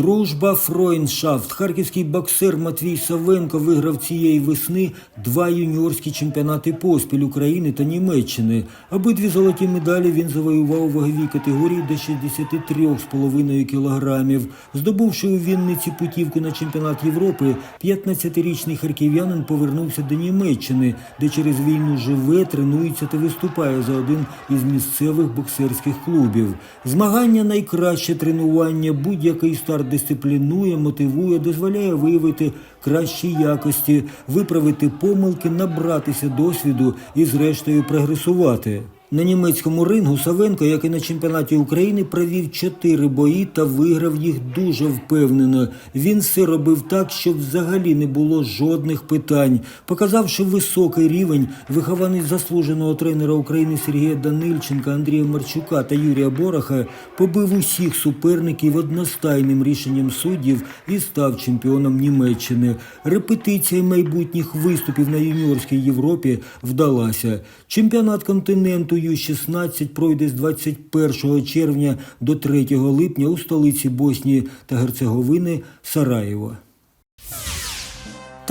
Дружба Фройншафт. Харківський боксер Матвій Савенко виграв цієї весни два юніорські чемпіонати поспіль України та Німеччини. Обидві золоті медалі він завоював у ваговій категорії до 63,5 кілограмів. Здобувши у Вінниці путівку на чемпіонат Європи, 15-річний харків'янин повернувся до Німеччини, де через війну живе, тренується та виступає за один із місцевих боксерських клубів. Змагання найкраще тренування, будь-який старт дисциплінує, мотивує, дозволяє виявити кращі якості, виправити помилки, набратися досвіду і, зрештою, прогресувати. На німецькому рингу Савенко, як і на чемпіонаті України, провів чотири бої та виграв їх дуже впевнено. Він все робив так, щоб взагалі не було жодних питань. Показавши високий рівень, вихованець заслуженого тренера України Сергія Данильченка, Андрія Марчука та Юрія Бораха побив усіх суперників одностайним рішенням суддів і став чемпіоном Німеччини. Репетиція майбутніх виступів на юніорській Європі вдалася. Чемпіонат континенту Ю-16 пройде з 21 червня до 3 липня у столиці Боснії та Герцеговини Сараєво.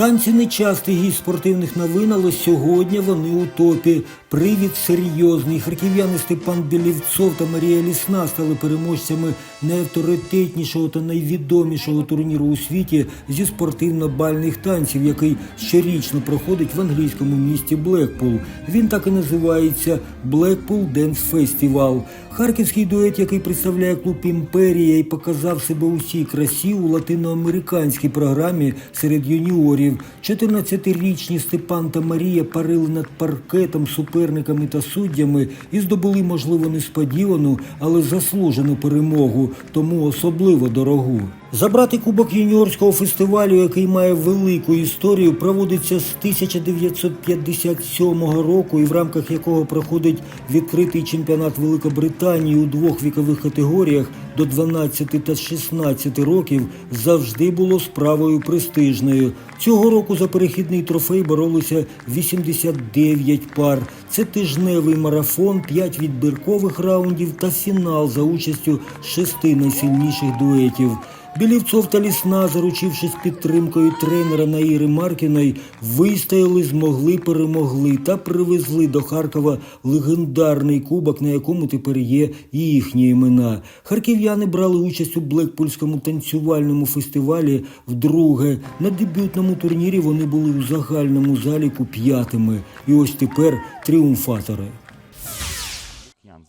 Танці не частий гість спортивних новин, але сьогодні вони у топі. Привід серйозний. Харків'яни Степан Білівцов та Марія Лісна стали переможцями найавторитетнішого та найвідомішого турніру у світі зі спортивно-бальних танців, який щорічно проходить в англійському місті Блекпул. Він так і називається Блекпул Денс Фестівал. Харківський дует, який представляє клуб Імперія і показав себе у всій красі у латиноамериканській програмі серед юніорів. 14-річні Степан та Марія парили над паркетом суперниками та суддями і здобули, можливо, несподівану, але заслужену перемогу, тому особливо дорогу. Забрати кубок юніорського фестивалю, який має велику історію, проводиться з 1957 року і в рамках якого проходить відкритий чемпіонат Великобританії у двох вікових категоріях до 12 та 16 років, завжди було справою престижною. Цього року за перехідний трофей боролося 89 пар. Це тижневий марафон, 5 відбіркових раундів та фінал за участю шести найсильніших дуетів. Білівцов та Лісна, заручившись підтримкою тренера Наїри Маркіної, вистояли, змогли, перемогли та привезли до Харкова легендарний кубок, на якому тепер є і їхні імена. Харків'яни брали участь у Блекпульському танцювальному фестивалі вдруге. На дебютному турнірі вони були у загальному заліку п'ятими. І ось тепер тріумфатори.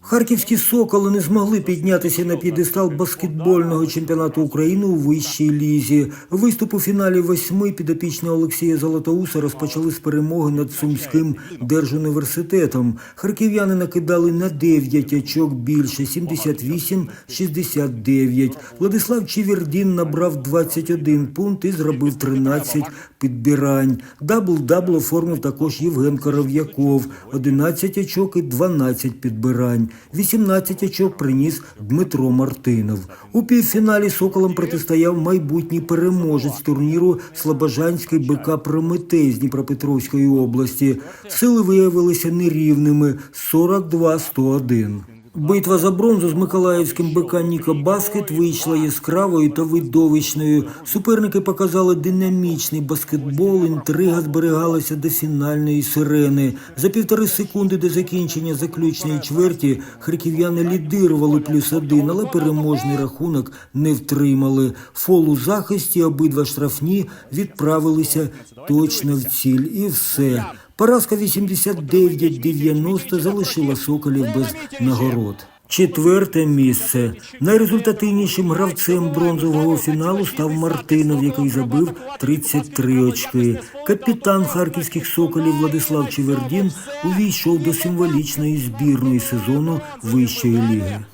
Харківські соколи не змогли піднятися на п'єдестал баскетбольного чемпіонату України у вищій лізі. Виступ у фіналі восьми підопічного Олексія Золотоуса розпочали з перемоги над Сумським держуніверситетом. Харків'яни накидали на 9 очок більше 78-69. Владислав Чівердін набрав 21 пункт і зробив 13 підбирань. Дабл-дабл оформив також Євген Коров'яков. 11 очок і 12 підбирань. 18 очок приніс Дмитро Мартинов. У півфіналі Соколом протистояв майбутній переможець турніру Слобожанський БК Прометей з Дніпропетровської області. Сили виявилися нерівними 42-101. Битва за бронзу з Миколаївським БК Ніка Баскет вийшла яскравою та видовищною. Суперники показали динамічний баскетбол, інтрига зберігалася до фінальної сирени. За півтори секунди до закінчення заключної чверті харків'яни лідирували плюс один, але переможний рахунок не втримали. Фол у захисті, обидва штрафні відправилися точно в ціль. І все. Поразка 89-90 залишила Соколів без нагород. Четверте місце. Найрезультативнішим гравцем бронзового фіналу став Мартинов, який забив 33 очки. Капітан харківських соколів Владислав Чевердін увійшов до символічної збірної сезону вищої ліги.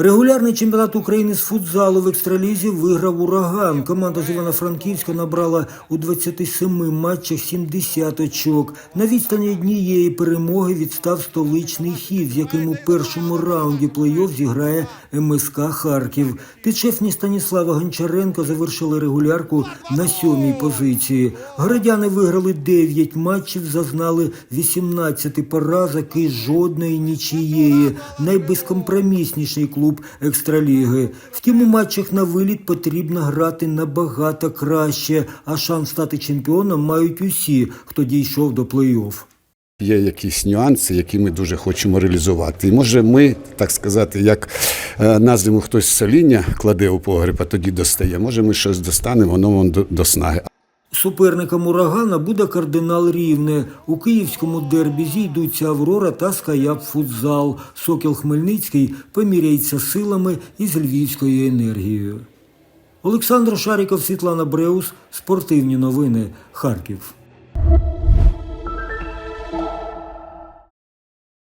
Регулярний чемпіонат України з футзалу в екстралізі виграв ураган. Команда з Івано-Франківська набрала у 27 матчах 70 очок. На відстані однієї перемоги відстав столичний хід, з яким у першому раунді плей-офф зіграє МСК Харків. Підшефні Станіслава Гончаренко завершили регулярку на сьомій позиції. Городяни виграли 9 матчів, зазнали 18 поразок і жодної нічиєї. Найбезкомпромісніший клуб клуб екстраліги. Втім, у матчах на виліт потрібно грати набагато краще, а шанс стати чемпіоном мають усі, хто дійшов до плей-офф. Є якісь нюанси, які ми дуже хочемо реалізувати. І може ми, так сказати, як е, на хтось соління кладе у погреб, а тоді достає. Може, ми щось достанемо, воно вон до, до снаги. Суперником урагана буде кардинал Рівне. У київському дербі зійдуться Аврора та Скаяб Футзал. Сокіл Хмельницький поміряється силами із львівською енергією. Олександр Шаріков, Світлана Бреус. Спортивні новини. Харків.